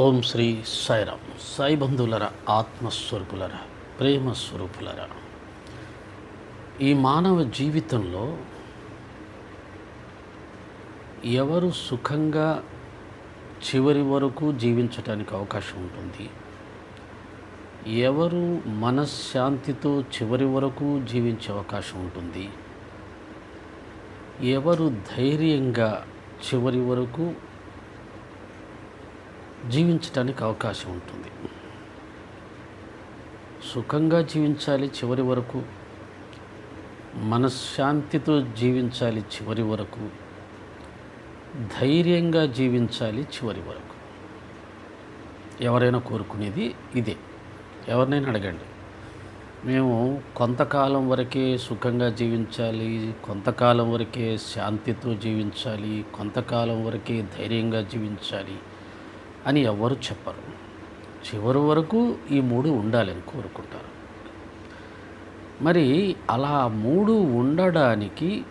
ఓం శ్రీ సాయిరామ్. సాయి బంధువులర ఆత్మస్వరూపులర ప్రేమ స్వరూపులర ఈ మానవ జీవితంలో ఎవరు సుఖంగా చివరి వరకు జీవించటానికి అవకాశం ఉంటుంది? ఎవరు మనశ్శాంతితో చివరి వరకు జీవించే అవకాశం ఉంటుంది? ఎవరు ధైర్యంగా చివరి వరకు జీవించడానికి అవకాశం ఉంటుంది. సుఖంగా జీవించాలి చివరి వరకు మనశ్శాంతితో జీవించాలి చివరి వరకు ధైర్యంగా జీవించాలి చివరి వరకు. ఎవరైనా కోరుకునేది ఇదే. ఎవరినైనా అడగండి. మేము కొంతకాలం వరకే సుఖంగా జీవించాలి కొంతకాలం వరకే శాంతితో జీవించాలి కొంతకాలం వరకే ధైర్యంగా జీవించాలి అని ఎవరు చెప్పరు. చివరి వరకు ఈ మూడు ఉండాలని కోరుకుంటారు. మరి అలా మూడు ఉండడానికి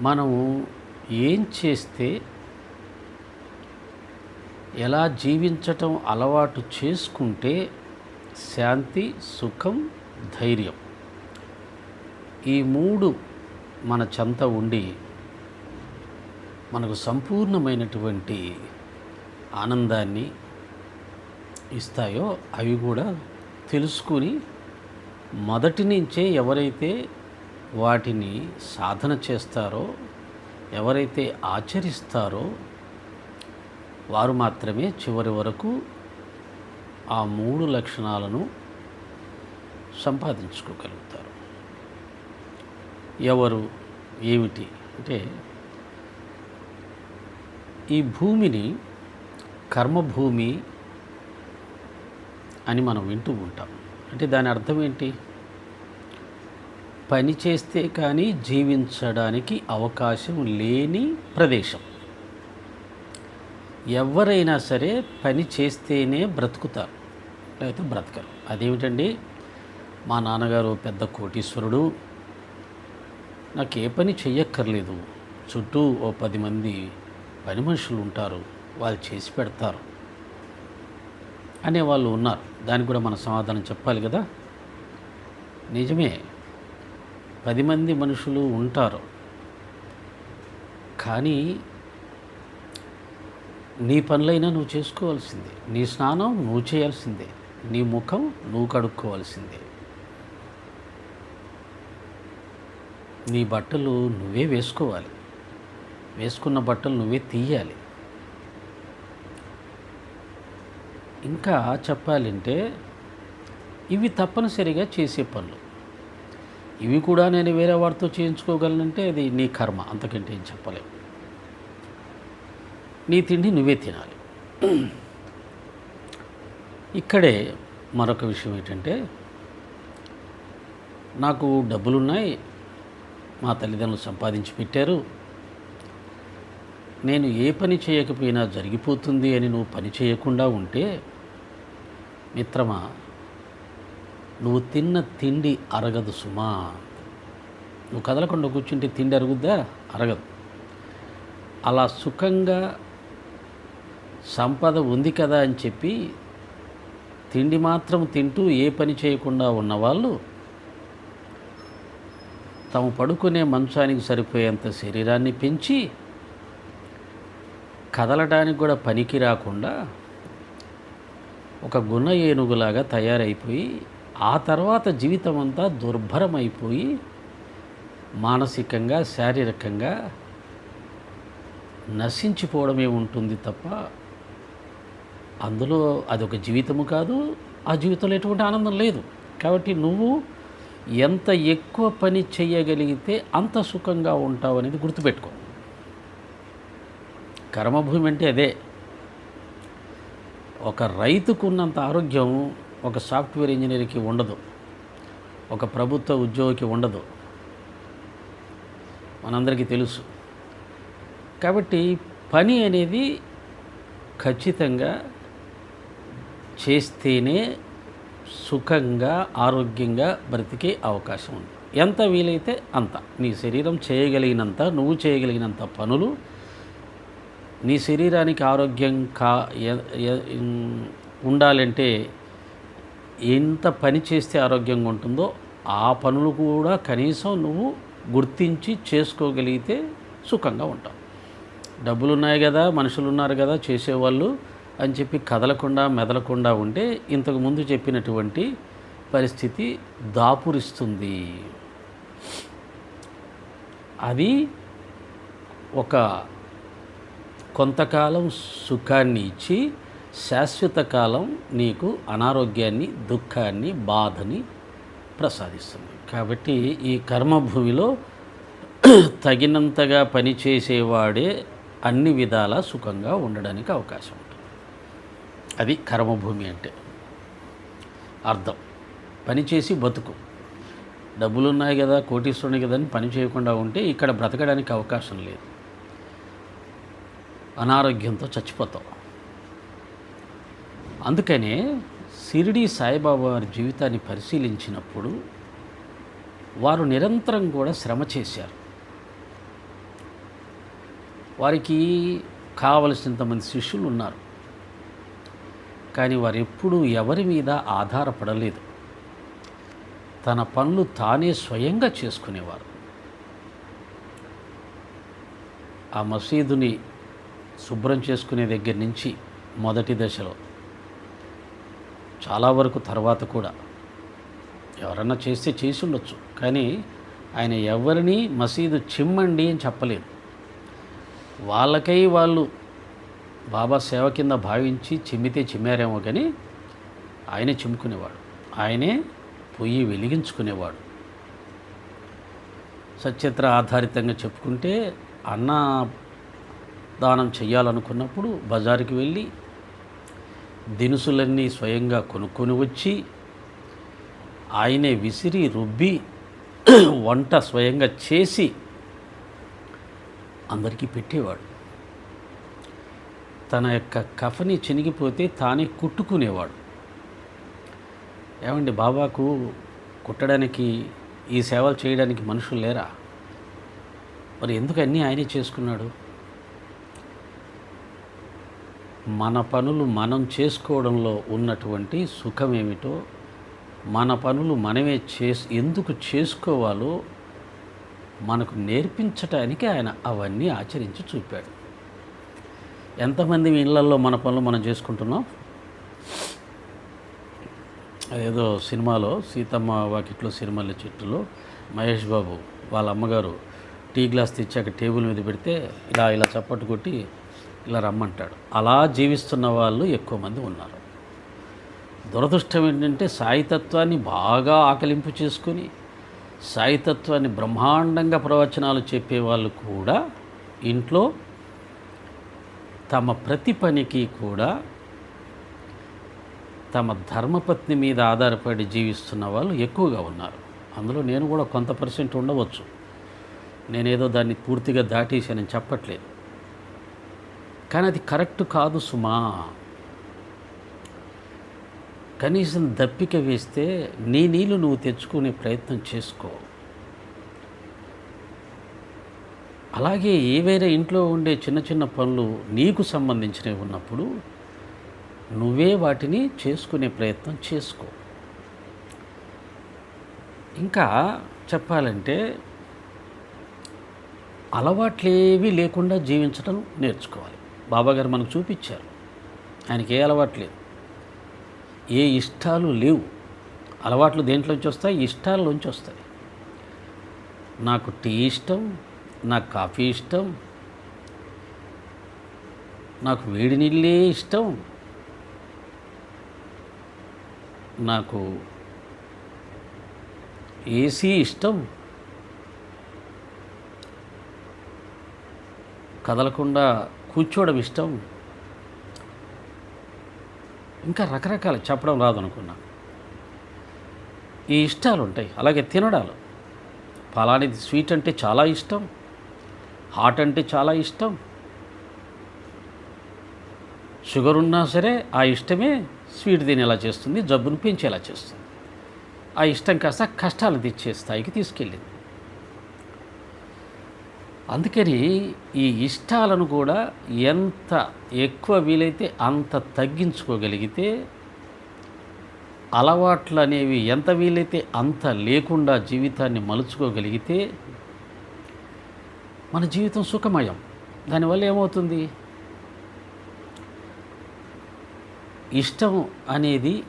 మనము ఏం చేస్తే ఎలా జీవించటం అలవాటు చేసుకుంటే శాంతి సుఖం ధైర్యం ఈ మూడు మన చెంత ఉండి మనకు సంపూర్ణమైనటువంటి ఆనందాన్ని ఇస్తాయో అవి కూడా తెలుసుకుని మొదటి నుంచే ఎవరైతే వాటిని సాధన చేస్తారో ఎవరైతే ఆచరిస్తారో వారు మాత్రమే చివరి వరకు ఆ మూడు లక్షణాలను సంపాదించుకోగలుగుతారు. ఎవరు ఏమిటి అంటే ఈ భూమిని కర్మభూమి అని మనం వింటూ ఉంటాం. అంటే దాని అర్థం ఏంటి? పని చేస్తే కానీ జీవించడానికి అవకాశం లేని ప్రదేశం. ఎవరైనా సరే పని చేస్తేనే బ్రతుకుతారు లేకపోతే బ్రతకరు. అదేమిటండి? మా నాన్నగారు పెద్ద కోటీశ్వరుడు. నాకు ఏ పని చెయ్యక్కర్లేదు. చుట్టూ ఓ పది మంది పని మనుషులు ఉంటారు. వాళ్ళు చేసి పెడతారు అనే వాళ్ళు ఉన్నారు. దానికి కూడా మన సమాధానం చెప్పాలి కదా? నిజమే. పది మంది మనుషులు ఉంటారు. కానీ నీ పనులైనా నువ్వు చేసుకోవాల్సిందే. నీ స్నానం నువ్వు చేయాల్సిందే. నీ ముఖం నువ్వు కడుక్కోవాల్సిందే. నీ బట్టలు నువ్వే వేసుకోవాలి. వేసుకున్న బట్టలు నువ్వే తీయాలి. ఇంకా చెప్పాలంటే ఇవి తప్పనిసరిగా చేసే పనులు. ఇవి కూడా నేను వేరే వారితో చేయించుకోగలనంటే అది నీ కర్మ అంతకంటే ఏం చెప్పలేము నీ తిండి నువ్వే తినాలి. ఇక్కడే మరొక విషయం ఏంటంటే నాకు డబ్బులున్నాయి మా తల్లిదండ్రులు సంపాదించి పెట్టారు నేను ఏ పని చేయకపోయినా జరిగిపోతుంది అని నువ్వు పని చేయకుండా ఉంటే మిత్రమా నువ్వు తిన్న తిండి అరగదు సుమా నువ్వు కదలకుండా కూర్చుంటే తిండి అరుగుద్దా? అరగదు. అలా సుఖంగా సంపద ఉంది కదా అని చెప్పి తిండి మాత్రం తింటూ ఏ పని చేయకుండా ఉన్నవాళ్ళు తాము పడుకునే మంచానికి సరిపోయేంత శరీరాన్ని పెంచి కదలడానికి కూడా పనికి రాకుండా ఒక గుణ ఏనుగులాగా తయారైపోయి ఆ తర్వాత జీవితం అంతా దుర్భరమైపోయి మానసికంగా శారీరకంగా నశించిపోవడమే ఉంటుంది తప్ప అందులో అదొక జీవితము కాదు ఆ జీవితంలో ఎటువంటి ఆనందం లేదు. కాబట్టి నువ్వు ఎంత ఎక్కువ పని చేయగలిగితే అంత సుఖంగా ఉంటావు అనేది గుర్తుపెట్టుకో. కర్మభూమి అంటే అదే. ఒక రైతుకు ఉన్నంత ఆరోగ్యం ఒక సాఫ్ట్వేర్ ఇంజనీర్కి ఉండదు. ఒక ప్రభుత్వ ఉద్యోగికి ఉండదు. మనందరికీ తెలుసు. కాబట్టి పని అనేది ఖచ్చితంగా చేస్తేనే సుఖంగా ఆరోగ్యంగా బ్రతికే అవకాశం ఉంది. ఎంత వీలైతే అంత. నీ శరీరం చేయగలిగినంత నువ్వు చేయగలిగినంత పనులు నీ శరీరానికి ఆరోగ్యం కా ఉండాలంటే ఎంత పని చేస్తే ఆరోగ్యంగా ఉంటుందో ఆ పనులు కూడా కనీసం నువ్వు గుర్తించి చేసుకోగలిగితే సుఖంగా ఉంటావు. డబ్బులు ఉన్నాయి కదా మనుషులు ఉన్నారు కదా చేసేవాళ్ళు అని చెప్పి కదలకుండా మెదలకుండా ఉంటే ఇంతకుముందు చెప్పినటువంటి పరిస్థితి దాపురిస్తుంది. అది ఒక కొంతకాలం సుఖాన్ని ఇచ్చి శాశ్వత కాలం నీకు అనారోగ్యాన్ని దుఃఖాన్ని బాధని ప్రసాదిస్తుంది. కాబట్టి ఈ కర్మభూమిలో తగినంతగా పనిచేసేవాడే అన్ని విధాల సుఖంగా ఉండడానికి అవకాశం ఉంటుంది. అది కర్మభూమి అంటే. అర్థం. పనిచేసి బతుకు. డబ్బులు ఉన్నాయి కదా కోటీశ్వరుని కదా అని పని చేయకుండా ఉంటే ఇక్కడ బ్రతకడానికి అవకాశం లేదు. అనారోగ్యంతో చచ్చిపోతావు. అందుకనే షిరిడి సాయిబాబా వారి జీవితాన్ని పరిశీలించినప్పుడు వారు నిరంతరం కూడా శ్రమ చేశారు. వారికి కావలసినంతమంది శిష్యులు ఉన్నారు. కానీ వారు ఎప్పుడూ ఎవరి మీద ఆధారపడలేదు. తన పనులు తానే స్వయంగా చేసుకునేవారు. ఆ మసీదుని శుభ్రం చేసుకునే దగ్గర నుంచి మొదటి దశలో చాలా వరకు తర్వాత కూడా. ఎవరన్నా చేస్తే చేసి ఉండొచ్చు కానీ ఆయన ఎవరిని మసీదు చిమ్మండి అని చెప్పలేదు. వాళ్ళకై వాళ్ళు బాబా సేవ కింద భావించి చిమ్మితే చిమ్మారేమో కానీ ఆయనే చిమ్ముకునేవాడు. ఆయనే పొయ్యి వెలిగించుకునేవాడు. సచిత్ర ఆధారితంగా చెప్పుకుంటే అన్న దానం చేయాలనుకున్నప్పుడు బజారుకి వెళ్ళి దినుసులన్నీ స్వయంగా కొనుక్కొని వచ్చి ఆయనే విసిరి రుబ్బి వంట స్వయంగా చేసి అందరికీ పెట్టేవాడు. తన యొక్క కఫని చినిగిపోతే తానే కుట్టుకునేవాడు. ఏమండి బాబాకు కుట్టడానికి ఈ సేవలు చేయడానికి మనుషులు లేరా? మరి ఎందుకు అన్నీ ఆయనే చేసుకున్నాడు? మన పనులు మనం చేసుకోవడంలో ఉన్నటువంటి సుఖం ఏమిటో మన పనులు మనమే చేసి ఎందుకు చేసుకోవాలో మనకు నేర్పించటానికి ఆయన అవన్నీ ఆచరించి చూపాడు. ఎంతమంది ఇళ్ళల్లో మన పనులు మనం చేసుకుంటున్నాం? ఏదో సినిమాలో సీతమ్మ వాకిట్లో సిరిమల్లె చెట్టులో మహేష్ బాబు వాళ్ళ అమ్మగారు టీ గ్లాస్ తెచ్చాక టేబుల్ మీద పెడితే ఇలా ఇలా చప్పట్టు కొట్టి ఇలా రమ్మంటాడు. అలా జీవిస్తున్న వాళ్ళు ఎక్కువ మంది ఉన్నారు. దురదృష్టం ఏంటంటే సాయితత్వాన్ని బాగా ఆకలింపు చేసుకొని సాయితత్వాన్ని బ్రహ్మాండంగా ప్రవచనాలు చెప్పే వాళ్ళు కూడా ఇంట్లో తమ ప్రతి పనికి కూడా తమ ధర్మపత్ని మీద ఆధారపడి జీవిస్తున్న వాళ్ళు ఎక్కువగా ఉన్నారు. అందులో నేను కూడా కొంత పర్సెంట్ ఉండవచ్చు. నేనేదో దాన్ని పూర్తిగా దాటేశానని చెప్పట్లేదు. కానీ అది కరెక్ట్ కాదు సుమా. కనీసం దప్పిక వేస్తే నీ నీళ్ళు నువ్వు తెచ్చుకునే ప్రయత్నం చేసుకో. అలాగే ఏవైనా ఇంట్లో ఉండే చిన్న చిన్న పనులు నీకు సంబంధించినవి ఉన్నప్పుడు నువ్వే వాటిని చేసుకునే ప్రయత్నం చేసుకో. ఇంకా చెప్పాలంటే అలవాట్లేవి లేకుండా జీవించడం నేర్చుకోవాలి. బాబాగారు మనకు చూపించారు. ఆయనకి ఏ అలవాటు లేదు. ఏ ఇష్టాలు లేవు. అలవాట్లు దేంట్లోంచి వస్తాయి? ఇష్టాలలోంచి వస్తాయి. నాకు టీ ఇష్టం నాకు కాఫీ ఇష్టం నాకు వేడి నీళ్ళే ఇష్టం నాకు ఏసీ ఇష్టం కదలకుండా కూర్చోవడం ఇష్టం. ఇంకా రకరకాల చెప్పడం రాదు అనుకున్నా ఈ ఇష్టాలు ఉంటాయి అలాగే తినడాలు. ఫలానిది స్వీట్ అంటే చాలా ఇష్టం. హాట్ అంటే చాలా ఇష్టం. షుగర్ ఉన్నా సరే ఆ ఇష్టమే స్వీట్ తినేలా చేస్తుంది జబ్బును పెంచేలా చేస్తుంది. ఆ ఇష్టం కాస్త కష్టాలు తెచ్చే స్థాయికి తీసుకెళ్ళింది. అందుకని ఈ ఇష్టాలను కూడా ఎంత ఎక్కువ వీలైతే అంత తగ్గించుకోగలిగితే అలవాట్లు అనేవి ఎంత వీలైతే అంత లేకుండా జీవితాన్ని మలుచుకోగలిగితే మన జీవితం సుఖమయం. దానివల్ల ఏమవుతుంది? ఇష్టం అనేది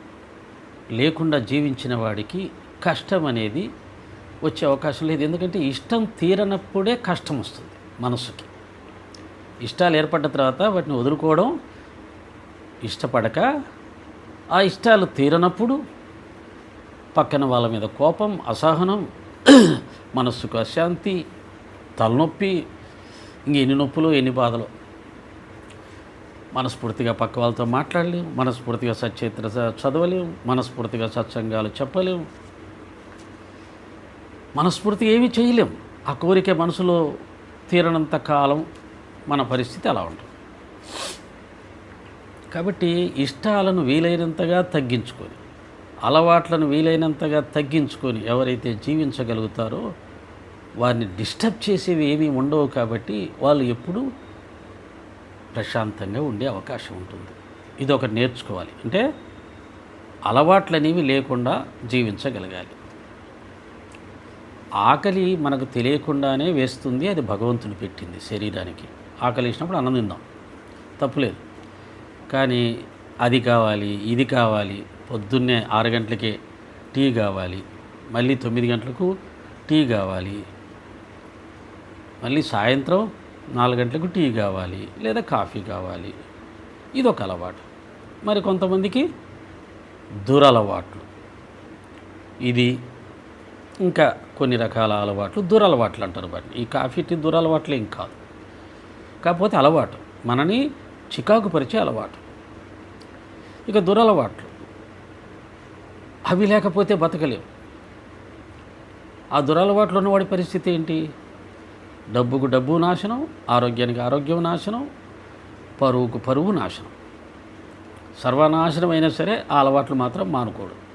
లేకుండా జీవించిన వాడికి కష్టం అనేది వచ్చే అవకాశం లేదు. ఎందుకంటే ఇష్టం తీరనప్పుడే కష్టం వస్తుంది మనసుకి. ఇష్టాలు ఏర్పడ్డ తర్వాత వాటిని వదులుకోవడం ఇష్టపడక ఆ ఇష్టాలు తీరనప్పుడు పక్కన వాళ్ళ మీద కోపం అసహనం మనస్సుకు అశాంతి తలనొప్పి ఇంక ఎన్ని నొప్పులు ఎన్ని బాధలు. మనస్ఫూర్తిగా పక్క వాళ్ళతో మాట్లాడలేము మనస్ఫూర్తిగా సచ్చేత్ర చదవలేము మనస్ఫూర్తిగా సత్సంగాలు చెప్పలేము మనస్ఫూర్తి ఏమీ చేయలేం ఆ కోరిక మనసులో తీరనంత కాలం మన పరిస్థితి అలా ఉంటుంది. కాబట్టి ఇష్టాలను వీలైనంతగా తగ్గించుకొని అలవాట్లను వీలైనంతగా తగ్గించుకొని ఎవరైతే జీవించగలుగుతారో వారిని డిస్టర్బ్ చేసేవి ఏమీ ఉండవు కాబట్టి వాళ్ళు ఎప్పుడూ ప్రశాంతంగా ఉండే అవకాశం ఉంటుంది. ఇది ఒకటి నేర్చుకోవాలి. అంటే అలవాట్లు అనేవి లేకుండా జీవించగలగాలి. ఆకలి మనకు తెలియకుండానే వేస్తుంది అది భగవంతుడు పెట్టింది శరీరానికి. ఆకలి వేసినప్పుడు ఆనందిందాం తప్పులేదు. కానీ అది కావాలి ఇది కావాలి పొద్దున్నే ఆరు గంటలకే టీ కావాలి మళ్ళీ తొమ్మిది గంటలకు టీ కావాలి మళ్ళీ సాయంత్రం నాలుగు గంటలకు టీ కావాలి లేదా కాఫీ కావాలి. ఇదొక అలవాటు. మరి కొంతమందికి దురలవాట్లు ఇది ఇంకా కొన్ని రకాల అలవాట్లు దురలవాట్లు అంటారు వాటిని. ఈ కాఫీ టీ దురలవాట్లు ఏం కాదు. కాకపోతే అలవాటు. మనని చికాకు పరిచే అలవాటు. ఇక దురలవాట్లు అవి లేకపోతే బతకలేవు. ఆ దురలవాట్లు ఉన్నవాడి పరిస్థితి ఏంటి? డబ్బుకు డబ్బు నాశనం ఆరోగ్యానికి ఆరోగ్యం నాశనం పరువుకు పరువు నాశనం. సర్వనాశనం అయినా సరే ఆ అలవాట్లు మాత్రం మానుకోడు.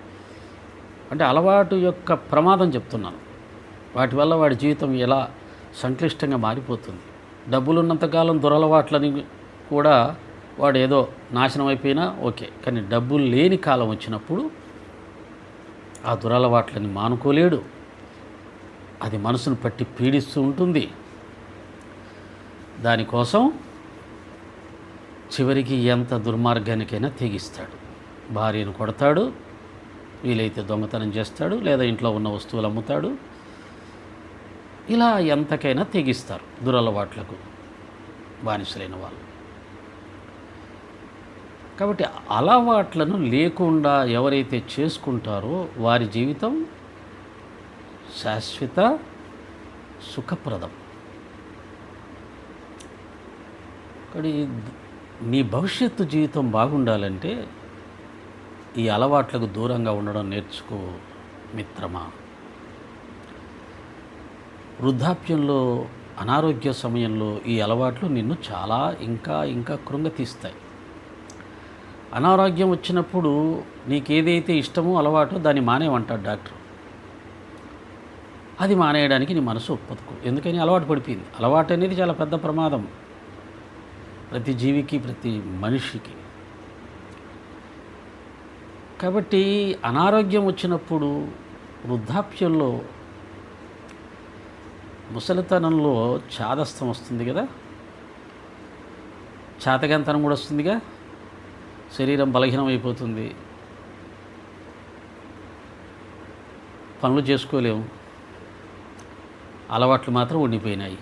అంటే అలవాటు యొక్క ప్రమాదం చెప్తున్నాను. వాటి వల్ల వాడి జీవితం ఎలా సంక్లిష్టంగా మారిపోతుంది. డబ్బులున్నంతకాలం దురలవాట్లని కూడా వాడు ఏదో నాశనం అయిపోయినా ఓకే. కానీ డబ్బులు లేని కాలం వచ్చినప్పుడు ఆ దురలవాట్లని మానుకోలేడు. అది మనసును పట్టి పీడిస్తూ ఉంటుంది. దానికోసం చివరికి ఎంత దుర్మార్గానికైనా తెగిస్తాడు. భార్యను కొడతాడు. వీలైతే దొంగతనం చేస్తాడు లేదా ఇంట్లో ఉన్న వస్తువులు అమ్ముతాడు. ఇలా ఎంతకైనా తెగిస్తారు దురలవాట్లకు బానిసలైన వాళ్ళు. కాబట్టి అలవాట్లను లేకుండా ఎవరైతే చేసుకుంటారో వారి జీవితం శాశ్వత సుఖప్రదం. కానీ నీ భవిష్యత్తు జీవితం బాగుండాలంటే ఈ అలవాట్లకు దూరంగా ఉండడం నేర్చుకో మిత్రమా? వృద్ధాప్యంలో అనారోగ్య సమయంలో ఈ అలవాట్లు నిన్ను చాలా ఇంకా ఇంకా కృంగతీస్తాయి అనారోగ్యం వచ్చినప్పుడు నీకేదైతే ఇష్టమో అలవాటో దాన్ని మానేమంటాడు డాక్టర్. అది మానేయడానికి నీ మనసు ఒప్పదుకు ఎందుకని? అలవాటు పడిపోయింది. అలవాటు అనేది చాలా పెద్ద ప్రమాదం. ప్రతి జీవికి ప్రతి మనిషికి. కాబట్టి అనారోగ్యం వచ్చినప్పుడు వృద్ధాప్యంలో ముసలితనంలో చాదస్తం వస్తుంది కదా? చాతకంతనం కూడా వస్తుందిగా? శరీరం బలహీనం అయిపోతుంది పనులు చేసుకోలేము. అలవాట్లు మాత్రం ఉండిపోయినాయి.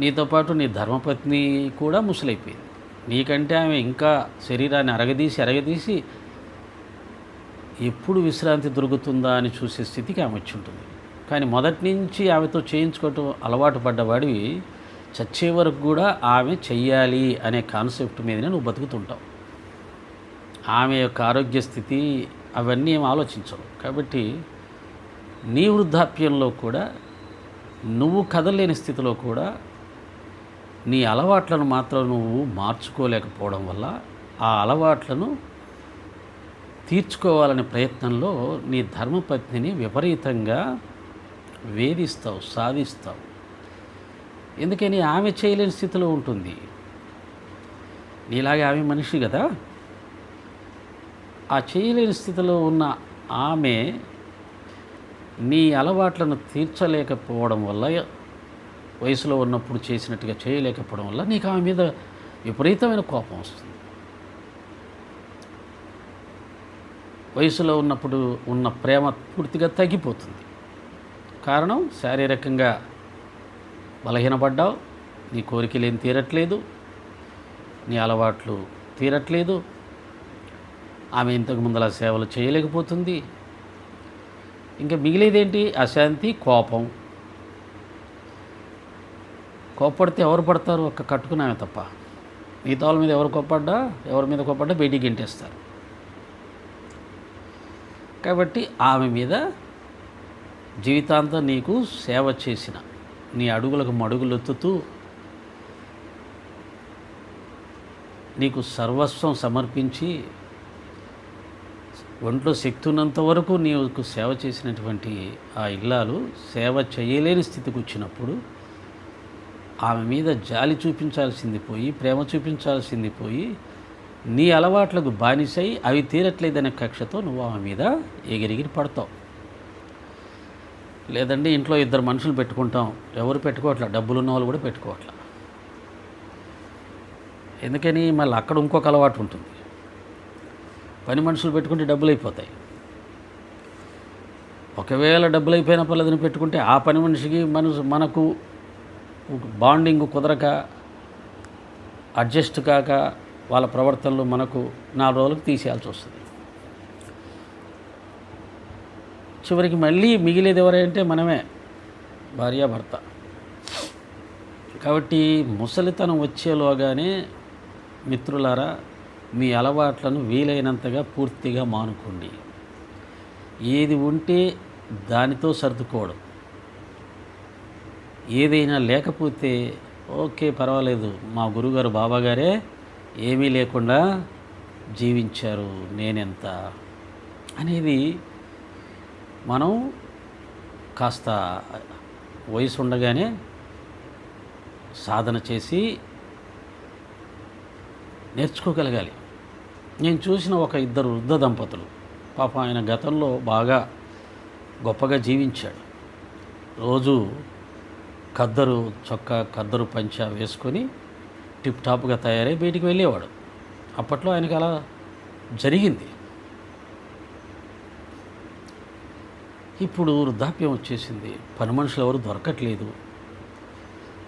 నీతో పాటు నీ ధర్మపత్ని కూడా ముసలైపోయింది. నీకంటే ఆమె ఇంకా శరీరాన్ని అరగదీసి అరగదీసి ఎప్పుడు విశ్రాంతి దొరుకుతుందా అని చూసే స్థితికి ఆమె వచ్చి ఉంటుంది. కానీ మొదటి నుంచి ఆమెతో చేయించుకోవటం అలవాటు పడ్డవాడివి చచ్చే వరకు కూడా ఆమె చెయ్యాలి అనే కాన్సెప్ట్ మీదనే నువ్వు బతుకుతుంటావు. ఆమె యొక్క ఆరోగ్య స్థితి అవన్నీ ఏం ఆలోచించవు. కాబట్టి నీ వృద్ధాప్యంలో కూడా నువ్వు కదలేని స్థితిలో కూడా నీ అలవాట్లను మాత్రం నువ్వు మార్చుకోలేకపోవడం వల్ల ఆ అలవాట్లను తీర్చుకోవాలనే ప్రయత్నంలో నీ ధర్మపత్నిని విపరీతంగా వేధిస్తావు సాధిస్తావు. ఎందుకని ఆమె చేయలేని స్థితిలో ఉంటుంది. నీలాగే ఆమె మనిషి కదా. ఆ చేయలేని స్థితిలో ఉన్న ఆమె నీ అలవాట్లను తీర్చలేకపోవడం వల్ల వయసులో ఉన్నప్పుడు చేసినట్టుగా చేయలేకపోవడం వల్ల నీకు ఆమె మీద విపరీతమైన కోపం వస్తుంది. వయసులో ఉన్నప్పుడు ఉన్న ప్రేమ పూర్తిగా తగ్గిపోతుంది. కారణం శారీరకంగా బలహీనపడ్డావు నీ కోరికలు ఏం తీరట్లేదు నీ అలవాట్లు తీరట్లేదు ఆమె ఇంతకు ముందలా సేవలు చేయలేకపోతుంది. ఇంకా మిగిలేదేంటి? అశాంతి కోపం. కోప్పడితే ఎవరు పడతారు? ఒక్క కట్టుకున్నామే తప్ప. మిగతా వాళ్ళ మీద ఎవరు కోప్పడ్డా? ఎవరి మీద కోప్పడ్డా? బయటికి గెంటేస్తారు. కాబట్టి ఆమె మీద జీవితాంతం నీకు సేవ చేసిన నీ అడుగులకు మడుగులెత్తుతూ నీకు సర్వస్వం సమర్పించి ఒంట్లో శక్తి ఉన్నంత వరకు నీకు సేవ చేసినటువంటి ఆ ఇల్లాలు సేవ చేయలేని స్థితికి వచ్చినప్పుడు ఆమె మీద జాలి చూపించాల్సింది పోయి ప్రేమ చూపించాల్సింది పోయి నీ అలవాట్లకు బానిసై అవి తీరట్లేదనే కక్షతో నువ్వు ఆమె మీద ఎగిరిగిరి పడతావు. లేదంటే ఇంట్లో ఇద్దరు మనుషులు పెట్టుకుంటాం. ఎవరు పెట్టుకోవట్లా? డబ్బులు ఉన్న వాళ్ళు కూడా పెట్టుకోవట్లా. ఎందుకని? మళ్ళీ అక్కడ ఇంకొక అలవాటు ఉంటుంది. పని మనుషులు పెట్టుకుంటే డబ్బులు అయిపోతాయి. ఒకవేళ డబ్బులు అయిపోయిన పర్లేదని పెట్టుకుంటే ఆ పని మనిషికి మనసు మనకు బాండింగ్ కుదరక అడ్జస్ట్ కాక వాళ్ళ ప్రవర్తనలు మనకు నాలుగు రోజులకు తీసేయాల్సి వస్తుంది. చివరికి మళ్ళీ మిగిలేది ఎవరంటే మనమే భార్యాభర్త కాబట్టి ముసలితనం వచ్చేలోగానే మిత్రులారా మీ అలవాట్లను వీలైనంతగా పూర్తిగా మానుకోండి. ఏది ఉంటే దానితో సర్దుకోవడం. ఏదైనా లేకపోతే ఓకే పర్వాలేదు. మా గురుగారు బాబాగారే ఏమీ లేకుండా జీవించారు నేనెంత అనేది మనం కాస్త వయసు ఉండగానే సాధన చేసి నేర్చుకోగలగాలి. నేను చూసిన ఒక ఇద్దరు వృద్ధ దంపతులు పాప ఆయన గతంలో బాగా గొప్పగా జీవించాడు. రోజు ఖద్దరు చొక్కా ఖద్దరు పంచ వేసుకొని టిప్ టాప్గా తయారై బయటికి వెళ్ళేవాడు. అప్పట్లో ఆయనకు అలా జరిగింది. ఇప్పుడు వృద్ధాప్యం వచ్చేసింది. పని మనుషులు ఎవరు దొరకట్లేదు.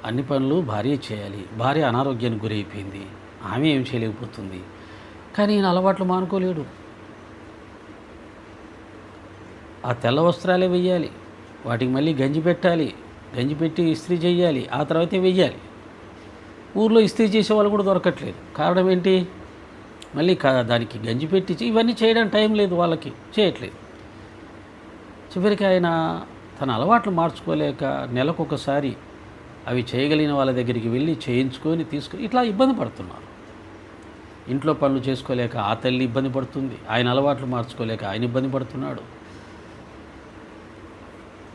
అన్ని పనులు భార్య చేయాలి. భార్య అనారోగ్యానికి గురైపోయింది. ఆమె ఏం చేయలేకపోతుంది. కానీ ఈయన అలవాట్లు మానుకోలేడు. ఆ తెల్ల వస్త్రాలే వెయ్యాలి. వాటికి మళ్ళీ గంజి పెట్టాలి. గంజి పెట్టి ఇస్త్రీ చేయాలి ఆ తర్వాతే వెయ్యాలి. ఊర్లో ఇస్త్రీ చేసే వాళ్ళు కూడా దొరకట్లేదు. కారణం ఏంటి? మళ్ళీ కా- దానికి గంజి పెట్టి ఇవన్నీ చేయడానికి టైం లేదు వాళ్ళకి చేయట్లేదు. చివరికి ఆయన తన అలవాట్లు మార్చుకోలేక నెలకొకసారి అవి చేయగలిగిన వాళ్ళ దగ్గరికి వెళ్ళి చేయించుకొని తీసుకొని ఇట్లా ఇబ్బంది పడుతున్నారు. ఇంట్లో పనులు చేసుకోలేక ఆ తల్లి ఇబ్బంది పడుతుంది ఆయన అలవాట్లు మార్చుకోలేక ఆయన ఇబ్బంది పడుతున్నాడు.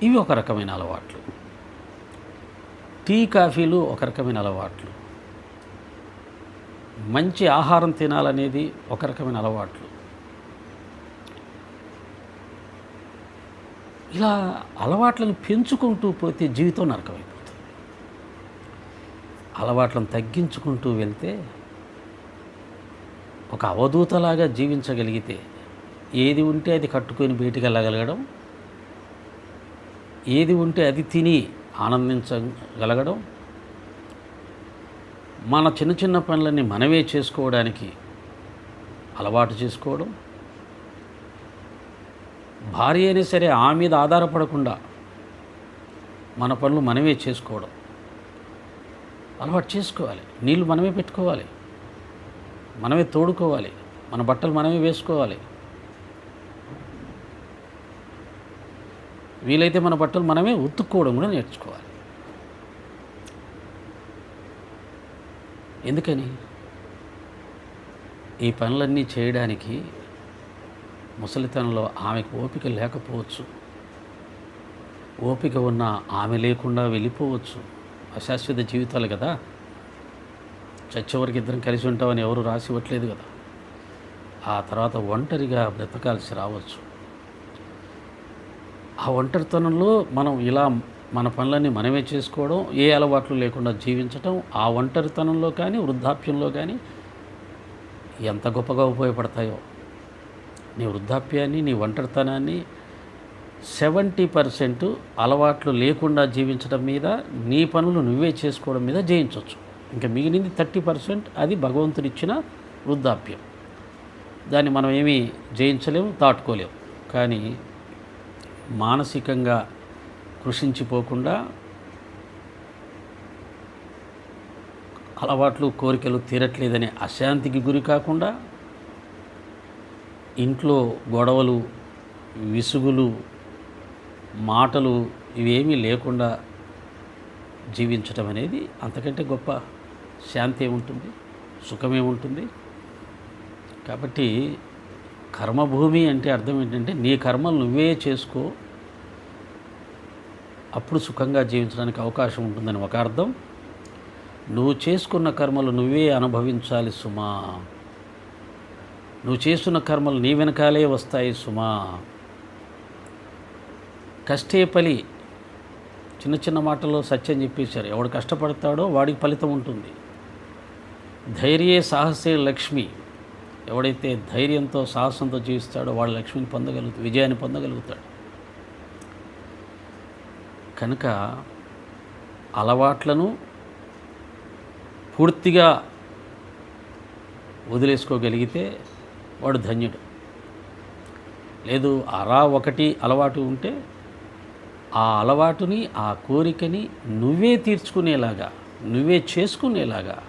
ఇవి ఒక రకమైన అలవాట్లు. టీ కాఫీలు ఒక రకమైన అలవాట్లు. మంచి ఆహారం తినాలనేది ఒక రకమైన అలవాట్లు. ఇలా అలవాట్లను పెంచుకుంటూ పోతే జీవితం నరకమైపోతుంది. అలవాట్లను తగ్గించుకుంటూ వెళ్తే ఒక అవధూతలాగా జీవించగలిగితే ఏది ఉంటే అది కట్టుకొని బయటికి వెళ్ళగలగడం ఏది ఉంటే అది తిని ఆనందించగలగడం? మన చిన్న చిన్న పనులన్నీ మనమే చేసుకోవడానికి అలవాటు చేసుకోవడం? భార్య అయినా సరే ఆ మీద ఆధారపడకుండా మన పనులు మనమే చేసుకోవడం. అలవాటు చేసుకోవాలి. నీళ్ళు మనమే పెట్టుకోవాలి. మనమే తోడుకోవాలి. మన బట్టలు మనమే వేసుకోవాలి. వీలైతే మన బట్టలు మనమే ఉతుక్కోవడం కూడా నేర్చుకోవాలి. ఎందుకని? ఈ పనులన్నీ చేయడానికి ముసలితనంలో ఆమెకు ఓపిక లేకపోవచ్చు. ఓపిక ఉన్న ఆమె లేకుండా వెళ్ళిపోవచ్చు. అశాశ్వత జీవితాలు కదా. చచ్చేవరకు ఇద్దరం కలిసి ఉంటామని ఎవరు రాసి ఇవ్వట్లేదు కదా. ఆ తర్వాత ఒంటరిగా బ్రతకాల్సి రావచ్చు. ఆ ఒంటరితనంలో మనం ఇలా మన పనులన్నీ మనమే చేసుకోవడం ఏ అలవాట్లు లేకుండా జీవించటం ఆ ఒంటరితనంలో కానీ వృద్ధాప్యంలో కానీ ఎంత గొప్పగా ఉపయోగపడతాయో. నీ వృద్ధాప్యాన్ని నీ ఒంటరితనాన్ని సెవెంటీ పర్సెంట్ అలవాట్లు లేకుండా జీవించడం మీద నీ పనులు నువ్వే చేసుకోవడం మీద జయించవచ్చు ఇంకా మిగిలింది థర్టీ పర్సెంట్ అది భగవంతుడిచ్చిన వృద్ధాప్యం. దాన్ని మనం ఏమీ జయించలేము దాటుకోలేము. కానీ మానసికంగా కృషించిపోకుండా అలవాట్లు కోరికలు తీరట్లేదనే అశాంతికి గురి కాకుండా ఇంట్లో గొడవలు విసుగులు మాటలు ఇవేమీ లేకుండా జీవించటం అనేది అంతకంటే గొప్ప శాంతి ఏముంటుంది సుఖమేముంటుంది కాబట్టి కర్మభూమి అంటే అర్థం ఏంటంటే నీ కర్మలు నువ్వే చేసుకో అప్పుడు సుఖంగా జీవించడానికి అవకాశం ఉంటుందని ఒక అర్థం. నువ్వు చేసుకున్న కర్మలు నువ్వే అనుభవించాలి సుమా. నువ్వు చేస్తున్న కర్మలు నీ వెనకాలే వస్తాయి సుమా. కష్టే పలి. చిన్న చిన్న మాటల్లో సత్యం చెప్పేశారు. ఎవడు కష్టపడతాడో వాడికి ఫలితం ఉంటుంది. ధైర్యే సాహసే లక్ష్మి. ఎవడైతే ధైర్యంతో సాహసంతో జీవిస్తాడో వాడు లక్ష్మిని పొందగలుగుతాడు విజయాన్ని పొందగలుగుతాడు. కనుక అలవాట్లను పూర్తిగా వదిలేసుకోగలిగితే వాడు ధన్యుడు. లేదు అరా ఒకటి అలవాటు ఉంటే ఆ అలవాటుని ఆ కోరికని నువ్వే తీర్చుకునేలాగా నువ్వే చేసుకునేలాగా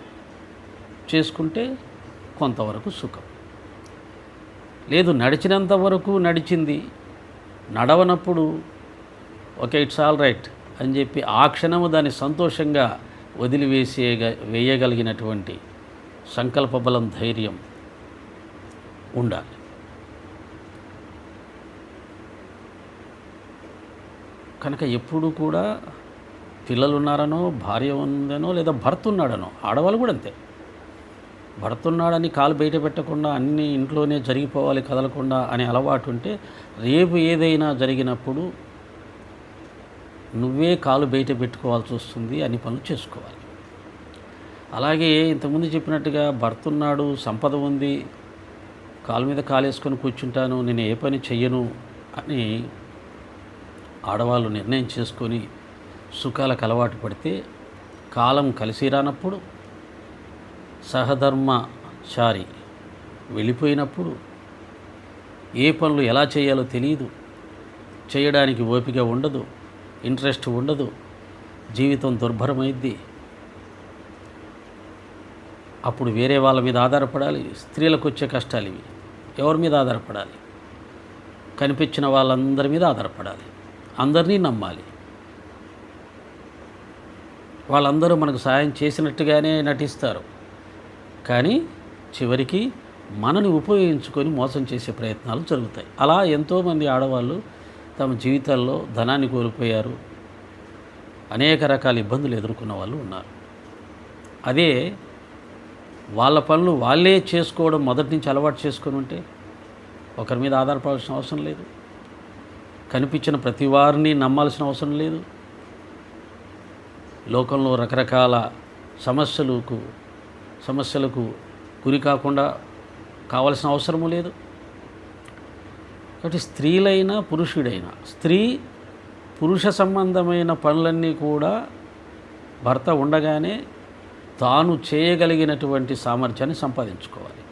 చేసుకుంటే కొంతవరకు సుఖం. లేదు నడిచినంత వరకు నడిచింది. నడవనప్పుడు ఓకే ఇట్స్ ఆల్ రైట్ అని చెప్పి ఆ క్షణము దాన్ని సంతోషంగా వదిలివేసే వేయగలిగినటువంటి సంకల్ప బలం ధైర్యం ఉండాలి. కనుక ఎప్పుడు కూడా పిల్లలు ఉన్నారనో భార్య ఉందనో లేదా భర్త ఉన్నాడనో ఆడవాళ్ళు కూడా అంతే. పడుతున్నాడని కాలు బయట పెట్టకుండా అన్నీ ఇంట్లోనే జరిగిపోవాలి కదలకుండా అనే అలవాటు ఉంటే రేపు ఏదైనా జరిగినప్పుడు నువ్వే కాలు బయట పెట్టుకోవాల్సి వస్తుంది అని పనులు చేసుకోవాలి. అలాగే ఇంతకుముందు చెప్పినట్టుగా భర్తున్నాడు సంపద ఉంది కాలు మీద కాలేసుకొని కూర్చుంటాను నేను ఏ పని చెయ్యను అని ఆడవాళ్ళు నిర్ణయం చేసుకొని సుఖాలకు అలవాటు పడితే కాలం కలిసి రానప్పుడు సహధర్మచారి వెళ్ళిపోయినప్పుడు ఏ పనులు ఎలా చేయాలో తెలియదు చేయడానికి ఓపిక ఉండదు ఇంట్రెస్ట్ ఉండదు జీవితం దుర్భరమైద్ది. అప్పుడు వేరే వాళ్ళ మీద ఆధారపడాలి స్త్రీలకు వచ్చే కష్టాలు ఇవి. ఎవరి మీద ఆధారపడాలి? కనిపించిన వాళ్ళందరి మీద ఆధారపడాలి. అందరినీ నమ్మాలి. వాళ్ళందరూ మనకు సహాయం చేసినట్టుగానే నటిస్తారు. కానీ చివరికి మనని ఉపయోగించుకొని మోసం చేసే ప్రయత్నాలు జరుగుతాయి. అలా ఎంతోమంది ఆడవాళ్ళు తమ జీవితాల్లో ధనాన్ని కోల్పోయారు. అనేక రకాల ఇబ్బందులు ఎదుర్కొన్న వాళ్ళు ఉన్నారు. అదే వాళ్ళ పనులు వాళ్ళే చేసుకోవడం మొదటి నుంచి అలవాటు చేసుకొని ఉంటే ఒకరి మీద ఆధారపడాల్సిన అవసరం లేదు. కనిపించిన ప్రతి వారిని నమ్మాల్సిన అవసరం లేదు. లోకంలో రకరకాల సమస్యలకు సమస్యలకు గురి కాకుండా కావాల్సిన అవసరము లేదు. కాబట్టి స్త్రీలైనా పురుషుడైనా స్త్రీ పురుష సంబంధమైన పనులన్నీ కూడా భర్త ఉండగానే తాను చేయగలిగినటువంటి సామర్థ్యాన్ని సంపాదించుకోవాలి.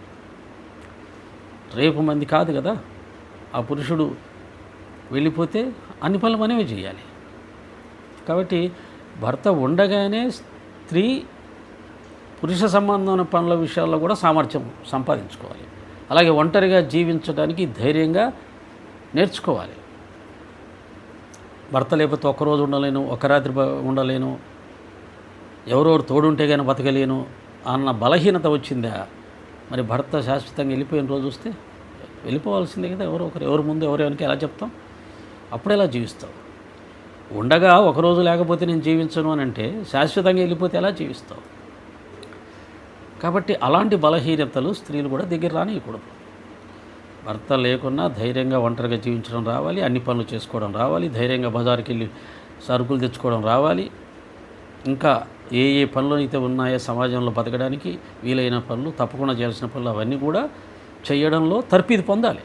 రేపు మంది కాదు కదా ఆ పురుషుడు వెళ్ళిపోతే అన్ని పనులు మనమే చేయాలి. కాబట్టి భర్త ఉండగానే స్త్రీ పురుష సంబంధమైన పనుల విషయాల్లో కూడా సామర్థ్యం సంపాదించుకోవాలి. అలాగే ఒంటరిగా జీవించడానికి ధైర్యంగా నేర్చుకోవాలి. భర్త లేకపోతే ఒక్కరోజు ఉండలేను ఒక రాత్రి ఉండలేను ఎవరెవరు తోడుంటే కానీ బతకలేను అన్న బలహీనత వచ్చిందా? మరి భర్త శాశ్వతంగా వెళ్ళిపోయిన రోజు వస్తే వెళ్ళిపోవాల్సిందే కదా ఎవరో ఒకరు ఎవరు ముందు ఎవరు ఎలా చెప్తాం? అప్పుడు ఎలా జీవిస్తావు? ఉండగా ఒకరోజు లేకపోతే నేను జీవించను అని అంటే శాశ్వతంగా వెళ్ళిపోతే ఎలా జీవిస్తావు? కాబట్టి అలాంటి బలహీనతలు స్త్రీలు కూడా దగ్గర రానియకూడదు. భర్త లేకున్నా ధైర్యంగా ఒంటరిగా జీవించడం రావాలి అన్ని పనులు చేసుకోవడం రావాలి ధైర్యంగా బజారుకి వెళ్ళి సరుకులు తెచ్చుకోవడం రావాలి. ఇంకా ఏ ఏ పనులు అయితే ఉన్నాయో సమాజంలో బతకడానికి వీలైన పనులు తప్పకుండా చేయాల్సిన పనులు అవన్నీ కూడా చేయడంలో తర్పీదు పొందాలి.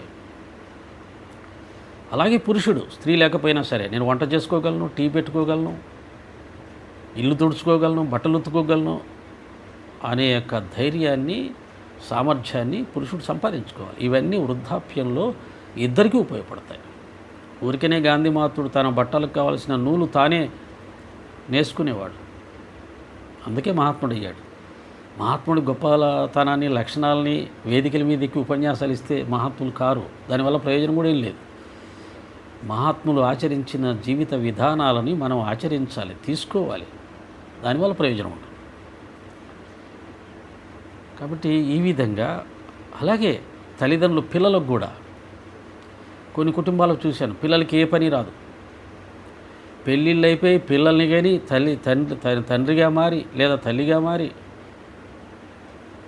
అలాగే పురుషుడు స్త్రీ లేకపోయినా సరే నేను వంట చేసుకోగలను టీ పెట్టుకోగలను ఇల్లు తుడుచుకోగలను బట్టలు ఉత్తుకోగలను అనే యొక్క ధైర్యాన్ని సామర్థ్యాన్ని పురుషుడు సంపాదించుకోవాలి. ఇవన్నీ వృద్ధాప్యంలో ఇద్దరికీ ఉపయోగపడతాయి. ఊరికనే గాంధీ మహాత్ముడు తన బట్టలకు కావలసిన నూలు తానే నేసుకునేవాడు. అందుకే మహాత్ముడు అయ్యాడు. మహాత్ముడి గొప్పతనాన్ని లక్షణాలని వేదికల మీదకి ఉపన్యాసాలు ఇస్తే మహాత్ములు కారు. దానివల్ల ప్రయోజనం కూడా ఏం లేదు. మహాత్ములు ఆచరించిన జీవిత విధానాలని మనం ఆచరించాలి తీసుకోవాలి. దానివల్ల ప్రయోజనం ఉంటుంది. కాబట్టి ఈ విధంగా అలాగే తల్లిదండ్రులు పిల్లలకు కూడా కొన్ని కుటుంబాలకు చూశాను పిల్లలకి ఏ పని రాదు. పెళ్ళిళ్ళు అయిపోయి పిల్లల్ని కానీ తల్లి తండ్రి తండ్రిగా మారి లేదా తల్లిగా మారి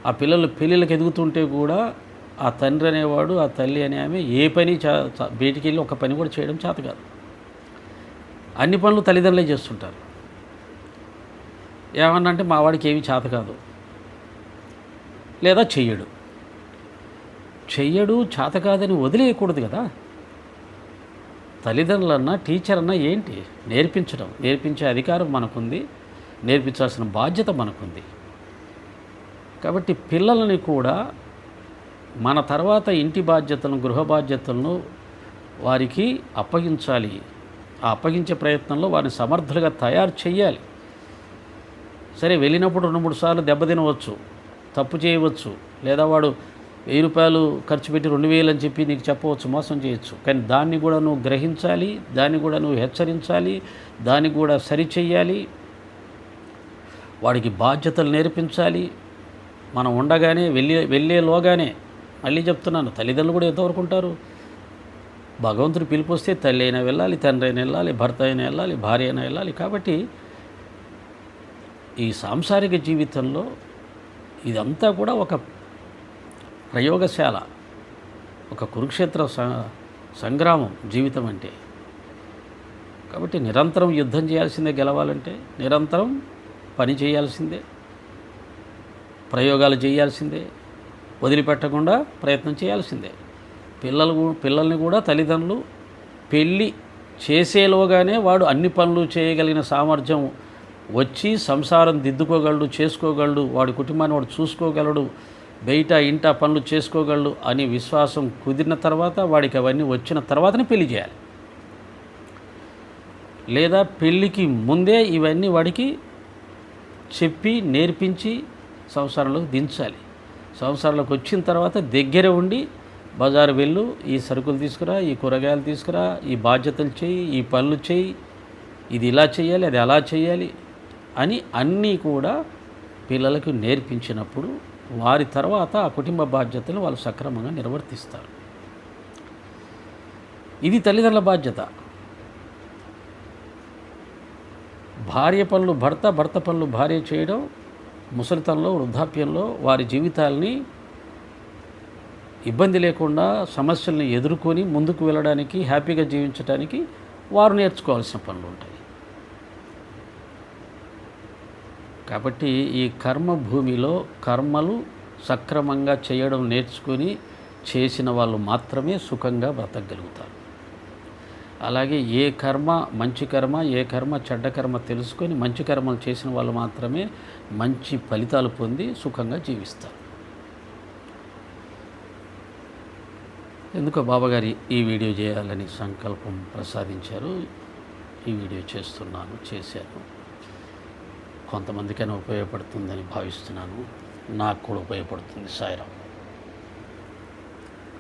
ఆ పిల్లలు పెళ్ళిళ్ళకి ఎదుగుతుంటే కూడా ఆ తండ్రి అనేవాడు ఆ తల్లి అనే ఆమె ఏ పని చా చా- బయటికి వెళ్ళి ఒక పని కూడా చేయడం చేత కాదు. అన్ని పనులు తల్లిదండ్రులే చేస్తుంటారు. ఏమన్నా అంటే మా వాడికి ఏమీ చేత కాదు. లేదా చెయ్యడు. చెయ్యడు చేత కాదని వదిలేయకూడదు కదా. తల్లిదండ్రులన్నా టీచర్ అన్నా ఏంటి? నేర్పించడం. నేర్పించే అధికారం మనకుంది. నేర్పించాల్సిన బాధ్యత మనకుంది. కాబట్టి పిల్లలని కూడా మన తర్వాత ఇంటి బాధ్యతలను గృహ బాధ్యతలను వారికి అప్పగించాలి. ఆ అప్పగించే ప్రయత్నంలో వారిని సమర్థులుగా తయారు చేయాలి సరే వెళ్ళినప్పుడు రెండు మూడు సార్లు దెబ్బతినవచ్చు తప్పు చేయవచ్చు. లేదా వాడు వెయ్యి రూపాయలు ఖర్చు పెట్టి రెండు వేలు అని చెప్పి నీకు చెప్పవచ్చు మోసం చేయొచ్చు. కానీ దాన్ని కూడా నువ్వు గ్రహించాలి దాన్ని కూడా నువ్వు హెచ్చరించాలి దాన్ని కూడా సరిచెయ్యాలి వాడికి బాధ్యతలు నేర్పించాలి. మనం ఉండగానే వెళ్ళి వెళ్ళేలోగానే మళ్ళీ చెప్తున్నాను తల్లిదండ్రులు కూడా ఎంతవరకు ఉంటారు? భగవంతుడు పిలుపు వస్తే తల్లి అయినా వెళ్ళాలి తండ్రి అయినా వెళ్ళాలి భర్త అయినా వెళ్ళాలి భార్య అయినా వెళ్ళాలి. కాబట్టి ఈ సాంసారిక జీవితంలో ఇదంతా కూడా ఒక ప్రయోగశాల ఒక కురుక్షేత్ర సంగ్రామం జీవితం అంటే. కాబట్టి నిరంతరం యుద్ధం చేయాల్సిందే గెలవాలంటే నిరంతరం పని చేయాల్సిందే ప్రయోగాలు చేయాల్సిందే వదిలిపెట్టకుండా ప్రయత్నం చేయాల్సిందే. పిల్లలు పిల్లల్ని కూడా తల్లిదండ్రులు పెళ్ళి చేసేలోగానే వాడు అన్ని పనులు చేయగలిగిన సామర్థ్యం వచ్చి సంసారం దిద్దుకోగలడు చేసుకోగలడు వాడి కుటుంబాన్ని వాడు చూసుకోగలడు బయట ఇంట పనులు చేసుకోగలడు అని విశ్వాసం కుదిరిన తర్వాత వాడికి అవన్నీ వచ్చిన తర్వాతనే పెళ్ళి చేయాలి. లేదా పెళ్ళికి ముందే ఇవన్నీ వాడికి చెప్పి నేర్పించి సంసారంలోకి దించాలి. సంసారంలోకి వచ్చిన తర్వాత దగ్గర ఉండి బజారు వెళ్ళు ఈ సరుకులు తీసుకురా ఈ కూరగాయలు తీసుకురా ఈ బాధ్యతలు చేయి ఈ పనులు చేయి ఇది ఇలా చేయాలి అది అలా చేయాలి. అని అన్నీ కూడా పిల్లలకు నేర్పించినప్పుడు వారి తర్వాత ఆ కుటుంబ బాధ్యతలు వాళ్ళు సక్రమంగా నిర్వర్తిస్తారు. ఇది తల్లిదండ్రుల బాధ్యత. భార్య పనులు భర్త భర్త పనులు భార్య చేయడం ముసలితనంలో వృద్ధాప్యంలో వారి జీవితాల్ని ఇబ్బంది లేకుండా సమస్యల్ని ఎదుర్కొని ముందుకు వెళ్ళడానికి హ్యాపీగా జీవించడానికి వారు నేర్చుకోవాల్సిన పనులు ఉంటాయి. కాబట్టి ఈ కర్మ భూమిలో కర్మలు సక్రమంగా చేయడం నేర్చుకొని చేసిన వాళ్ళు మాత్రమే సుఖంగా బ్రతకగలుగుతారు. అలాగే ఏ కర్మ మంచి కర్మ ఏ కర్మ చెడ్డ కర్మ తెలుసుకొని మంచి కర్మలు చేసిన వాళ్ళు మాత్రమే మంచి ఫలితాలు పొంది సుఖంగా జీవిస్తారు. ఎందుకో బాబాగారి ఈ వీడియో చేయాలని సంకల్పం ప్రసాదించారు. ఈ వీడియో చేస్తున్నాను చేశాను. కొంతమందికైనా ఉపయోగపడుతుందని భావిస్తున్నాను. నాకు కూడా ఉపయోగపడుతుంది సాయిరామ్.